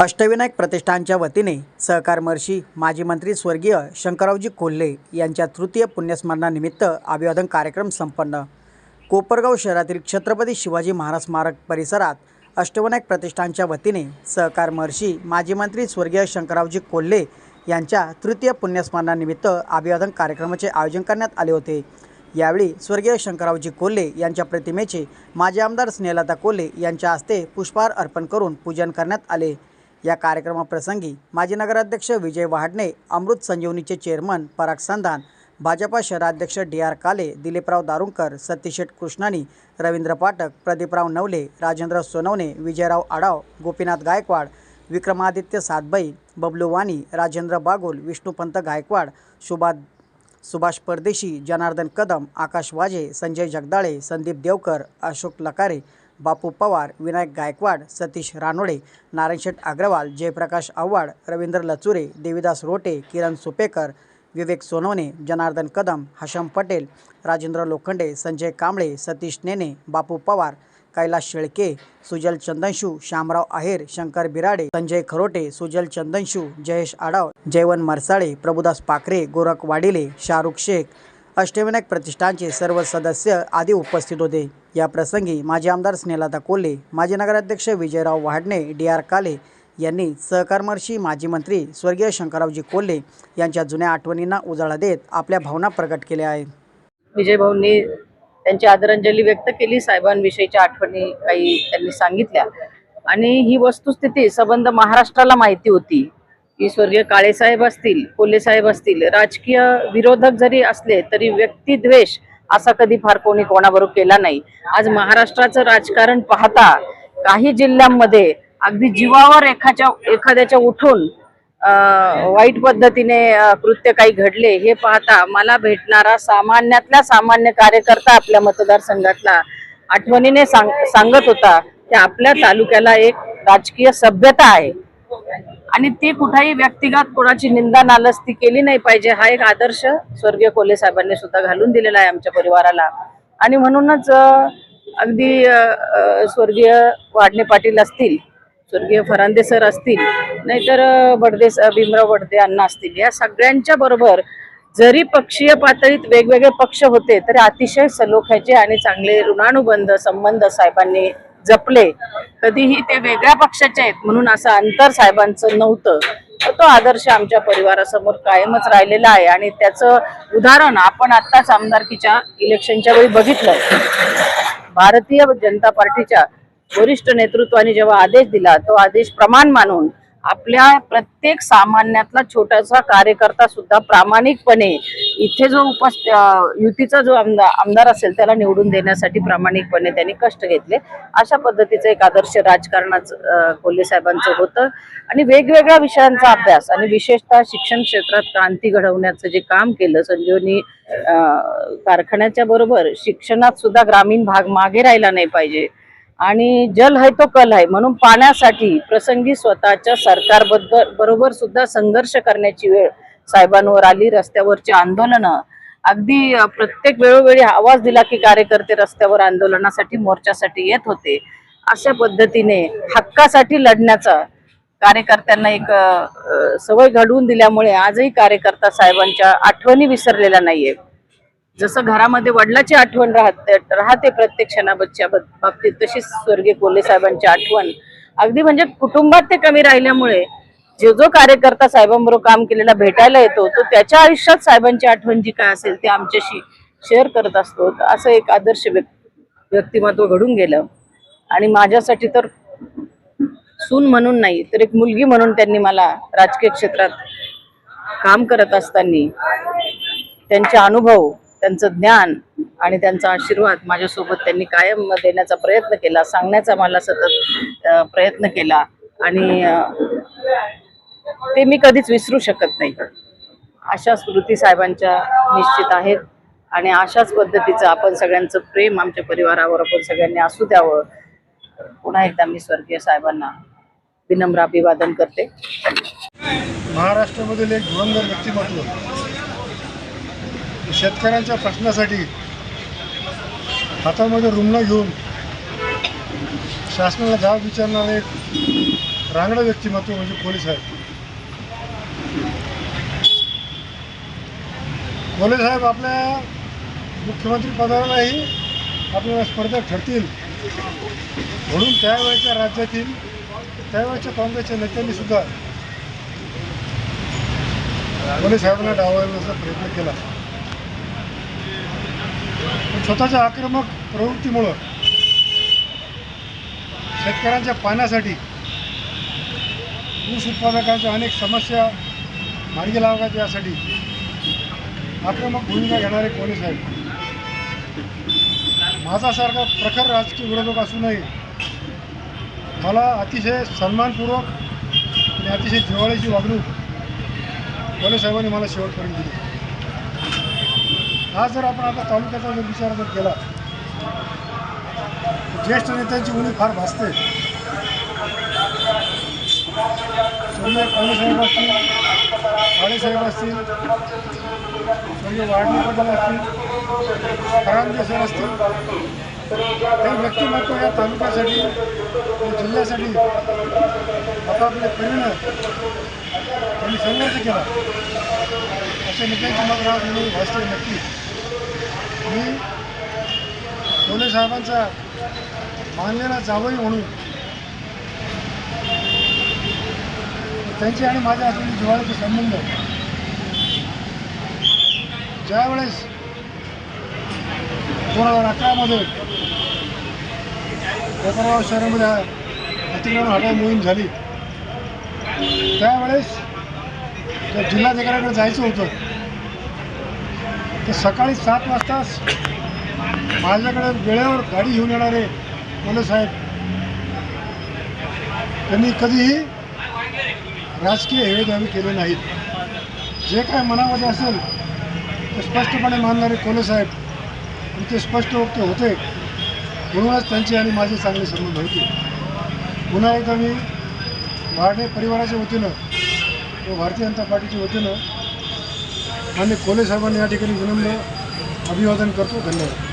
अष्टविनायक प्रतिष्ठानच्या वतीने सहकार महर्षी माजी मंत्री स्वर्गीय शंकररावजी कोल्हे यांच्या तृतीय पुण्यस्मरणानिमित्त अभिवादन कार्यक्रम संपन्न. कोपरगाव शहरातील छत्रपती शिवाजी महाराज स्मारक परिसरात अष्टविनायक प्रतिष्ठानच्या वतीने सहकार महर्षी माजी मंत्री स्वर्गीय शंकररावजी कोल्हे यांच्या तृतीय पुण्यस्मरणानिमित्त अभिवादन कार्यक्रमाचे आयोजन करण्यात आले होते. यावेळी स्वर्गीय शंकररावजी कोल्हे यांच्या प्रतिमेचे माजी आमदार स्नेहलता कोल्हे यांच्या हस्ते पुष्पहार अर्पण करून पूजन करण्यात आले. या कार्यक्रमाप्रसंगी माजी नगराध्यक्ष विजय वहाडणे अमृत संजीवनीचे चेअरमन पराग संधान भाजपा शहराध्यक्ष डी आर काले दिलीपराव दारुंकर सतीशेठ कृष्णानी रवींद्र पाठक प्रदीपराव नवले राजेंद्र सोनवणे विजयराव आडाव गोपीनाथ गायकवाड विक्रमादित्य सातबाई बबलू वाणी राजेंद्र बागुल विष्णुपंत गायकवाड सुभा सुभाष परदेशी जनार्दन कदम आकाश वाजे संजय जगदाळे संदीप देवकर अशोक लकारे बापू पवार विनायक गायकवाड सतीश रानोडे नारायणशेठ अग्रवाल जयप्रकाश आव्हाड रवींद्र लचुरे देविदास रोटे किरण सुपेकर विवेक सोनवणे जनार्दन कदम हशम पटेल राजेंद्र लोखंडे संजय कांबळे सतीश नेने बापू पवार कैलास शेळके सुजल चंदनशू श्यामराव आहेर शंकर बिराडे संजय खरोटे सुजल चंदनशू जयेश आडाव जयवन मरसाळे प्रभुदास पाखरे गोरख वाडिले शाहरुख शेख अष्टविनायक प्रतिष्ठानचे सर्व सदस्य आदी उपस्थित होते. या प्रसंगी माजी आमदार स्नेहलता कोल्हे माजी नगराध्यक्ष विजयराव वाडणे डी आर काले यांनी सहकारमर्षी माजी मंत्री स्वर्गीय शंकररावजी कोल्हे यांच्या जुन्या आठवणींना उजाळा देत आपल्या भावना प्रकट केल्या आहेत. विजयभाऊंनी त्यांची आदरांजली व्यक्त केली साहेबांविषयीच्या आठवणी काही त्यांनी सांगितल्या. आणि ही वस्तुस्थिती संबंध महाराष्ट्राला माहिती होती. की स्वर्गीय काळेसाहेब असतील कोल्हे असतील राजकीय विरोधक जरी असले तरी व्यक्तिद्वेष असा कधी फार कोणी कोणाबरोबर केला नाही. आज महाराष्ट्राचं राजकारण पाहता काही जिल्ह्यांमध्ये अगदी जीवावर एखाद्या एखाद्याच्या उठून वाईट पद्धतीने कृत्य काही घडले हे पाहता मला भेटणारा सामान्यातला सामान्य कार्यकर्ता आपल्या मतदारसंघातला आठवणीने सांग सांगत होता की आपल्या तालुक्याला एक राजकीय सभ्यता आहे. आणि ती कुठेही व्यक्तिगत कोणाची निंदा नालस्ती केली नाही पाहिजे. हा एक आदर्श स्वर्गीय कोले साहेबांनी सुद्धा घालून दिलेला आहे आमच्या परिवाराला. आणि म्हणूनच अगदी स्वर्गीय वाडणे पाटील असतील स्वर्गीय फरांदे सर असतील नाहीतर बडदे भीमराव बडदे अण्णा असतील या सगळ्यांच्या बरोबर जरी पक्षीय पातळीत वेगवेगळे पक्ष होते तरी अतिशय सलोख्याचे आणि चांगले ऋणानुबंध संबंध साहेबांनी जपले कधीही ते वेगळ्या पक्षाचे आहेत म्हणून असं अंतर साहेबांचं नव्हतं. तर तो आदर्श आमच्या परिवारासमोर कायमच राहिलेला आहे आणि त्याचं उदाहरण आपण आत्ताच आमदारकीच्या इलेक्शनच्या वेळी बघितलं. भारतीय जनता पार्टीच्या वरिष्ठ नेतृत्वाने जेव्हा आदेश दिला तो आदेश प्रमाण मानून आपल्या प्रत्येक सामान्यातला छोटासा कार्यकर्ता सुद्धा प्रामाणिकपणे इथे जो उपस्थ युतीचा जो आमदार आमदार असेल त्याला निवडून देण्यासाठी प्रामाणिकपणे त्यांनी कष्ट घेतले. अशा पद्धतीचं एक आदर्श राजकारणाचं कोल्हे साहेबांचं होतं. आणि वेगवेगळ्या विषयांचा अभ्यास आणि विशेषतः शिक्षण क्षेत्रात क्रांती घडवण्याचं जे काम केलं संजीवनी कारखान्याच्या बरोबर शिक्षणात सुद्धा ग्रामीण भाग मागे राहिला नाही पाहिजे. आणि जल है तो कल आहे म्हणून पाण्यासाठी प्रसंगी स्वतःच्या सरकारबद्दल बरोबर सुद्धा संघर्ष करण्याची वेळ साहेबांवर आली. रस्त्यावरची आंदोलनं. अगदी प्रत्येक वेळोवेळी आवाज दिला की कार्यकर्ते रस्त्यावर आंदोलनासाठी मोर्चासाठी येत होते. अशा पद्धतीने हक्कासाठी लढण्याचा कार्यकर्त्यांना एक सवय घडवून दिल्यामुळे आजही कार्यकर्ता साहेबांच्या आठवणी विसरलेल्या नाहीये जसं घरामध्ये वडिलाची आठवण राहते राहते प्रत्येक क्षणाबद्दच्या बाबतीत तशीच स्वर्गीय कोल्हे साहेबांची आठवण. अगदी म्हणजे कुटुंबात ते कमी राहिल्यामुळे जो जो कार्यकर्ता साहेबांबरोबर काम केलेला भेटायला येतो तो त्याच्या आयुष्यात साहेबांची आठवण जी काय असेल ते आमच्याशी शेअर करत असतो. असं एक आदर्श व्यक्तिमत्व घडून गेलं. आणि माझ्यासाठी तर सून म्हणून नाही तर एक मुलगी म्हणून त्यांनी मला राजकीय क्षेत्रात काम करत असताना त्यांचे अनुभव त्यांचं ज्ञान आणि त्यांचा आशीर्वाद माझ्यासोबत त्यांनी कायम देण्याचा प्रयत्न केला सांगण्याचा मला सतत प्रयत्न केला. आणि ते मी कधीच विसरू शकत नाही. अशा स्मृती साहेबांच्या निश्चित आहेत आणि अशाच पद्धतीचं आपण सगळ्यांचं प्रेम आमच्या परिवारावर आपण सगळ्यांनी असू द्यावं. पुन्हा एकदा मी स्वर्गीय साहेबांना विनम्र अभिवादन करते. महाराष्ट्रामधील एक धुरंधर व्यक्तिमत्व शेतकऱ्यांच्या प्रश्नासाठी हातामध्ये रुग्ण घेऊन शासनाला जाब विचारणारे एक रांगडं व्यक्तिमत्व म्हणजे पोलीस आहे पोलीस साहेब आपल्या मुख्यमंत्री पदावरही आपल्याला स्पर्धक ठरतील. म्हणून त्यावेळेच्या राज्यातील त्यावेळेच्या काँग्रेसच्या नेत्यांनी सुद्धा कोले साहेबांना डावलण्याचा प्रयत्न केला. स्वतःच्या आक्रमक प्रवृत्तीमुळं शेतकऱ्यांच्या पाण्यासाठी ऊस उत्पादकांच्या अनेक समस्या मार्गी लावाव्यात यासाठी आक्रमक भूमिका घेणारे कोणी साहेब? माझासारखा प्रखर राजकीय विरोधक असूनही मला अतिशय सन्मानपूर्वक आणि अतिशय जिव्हाळ्याची वागणूक पोलीस साहेबांनी मला शेवटपर्यंत दिली. हा जर आपण आता तालुक्याचा जर विचार जर केला ज्येष्ठ नेत्यांची उणी फार भासते. स्वर्गीय काळेसाहेब असतील काळेसाहेब असतील स्वर्गीय वाढणी पटेल असतील करांजे सर असतील हे व्यक्तिमत्व या तालुक्यासाठी या जिल्ह्यासाठी आपापल्या परीनं त्यांनी संघर्ष केला असे नेत्यांची मग राज भासते नक्की. मी कोले साहेबांचा मानलेला जावई म्हणून त्यांची आणि माझ्या असलेले जिव्हाळ्याचे संबंध. ज्यावेळेस दोन हजार अकरामध्ये कोपरगाव शहरामध्ये अतिक्रमण हटाव मोहीम झाली. त्यावेळेस त्या जिल्हाधिकाऱ्याकडे जायचं होतं तर सकाळी सात वाजताच माझ्याकडे वेळेवर गाडी घेऊन येणारे मुलं साहेब. त्यांनी कधीही राजकीय हेवेदावे केले नाहीत. जे काय मनामध्ये असेल ते स्पष्टपणे मानणारे कोलेसाहेब ते स्पष्ट वक्ते होते. म्हणूनच त्यांचे आणि माझे चांगले संबंध होते. पुन्हा एकदा मी वारणे परिवाराच्या वतीनं व भारतीय जनता पार्टीच्या वतीनं आणि कोले साहेबांना या ठिकाणी विनम्र अभिवादन करतो. धन्यवाद.